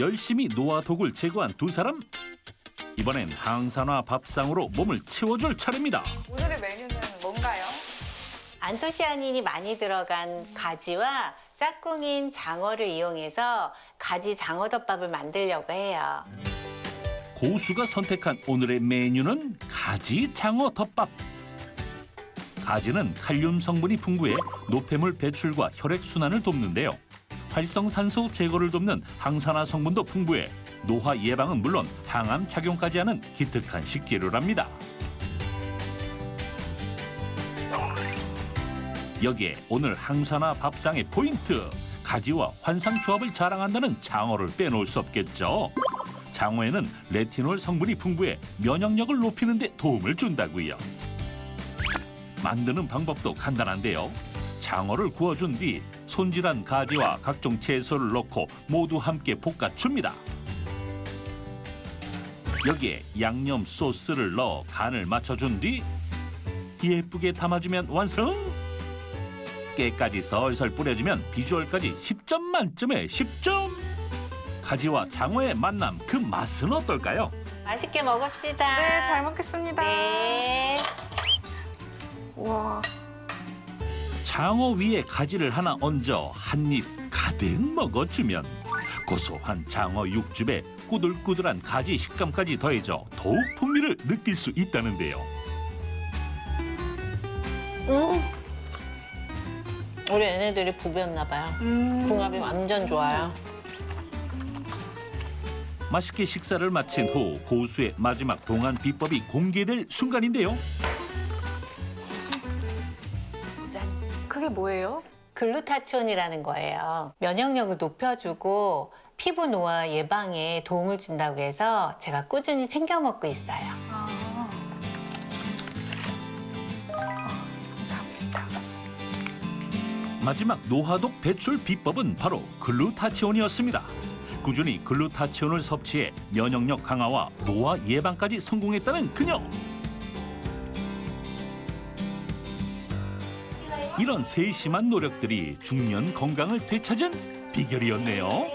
열심히 노화 독을 제거한 두 사람. 이번엔 항산화 밥상으로 몸을 채워줄 차례입니다. 오늘의 메뉴는 뭔가요? 안토시아닌이 많이 들어간 가지와 짝꿍인 장어를 이용해서 가지 장어덮밥을 만들려고 해요. 고수가 선택한 오늘의 메뉴는 가지 장어 덮밥. 가지는 칼륨 성분이 풍부해 노폐물 배출과 혈액 순환을 돕는데요. 활성산소 제거를 돕는 항산화 성분도 풍부해 노화 예방은 물론 항암 작용까지 하는 기특한 식재료랍니다. 여기에 오늘 항산화 밥상의 포인트 가지와 환상 조합을 자랑한다는 장어를 빼놓을 수 없겠죠. 장어에는 레티놀 성분이 풍부해 면역력을 높이는 데 도움을 준다고요. 만드는 방법도 간단한데요. 장어를 구워준 뒤 손질한 가지와 각종 채소를 넣고 모두 함께 볶아줍니다. 여기에 양념 소스를 넣어 간을 맞춰준 뒤 예쁘게 담아주면 완성! 깨까지 설설 뿌려주면 비주얼까지 10점 만점에 10점! 가지와 장어의 만남 그 맛은 어떨까요? 맛있게 먹읍시다. 네, 잘 먹겠습니다. 장어 위에 가지를 하나 얹어 한 입 가득 먹어주면 고소한 장어 육즙에 꾸들꾸들한 가지 식감까지 더해져 더욱 풍미를 느낄 수 있다는데요. 음. 우리 얘네들이 부비었나 봐요. 음. 궁합이 완전 좋아요. 맛있게 식사를 마친 후 고수의 마지막 동안 비법이 공개될 순간인데요. 그게 뭐예요? 글루타치온이라는 거예요. 면역력을 높여주고 피부 노화 예방에 도움을 준다고 해서 제가 꾸준히 챙겨 먹고 있어요. 아. 아, 감사합니다. 마지막 노화독 배출 비법은 바로 글루타치온이었습니다. 꾸준히 글루타치온을 섭취해 면역력 강화와 노화 예방까지 성공했다는 그녀. 이런 세심한 노력들이 중년 건강을 되찾은 비결이었네요.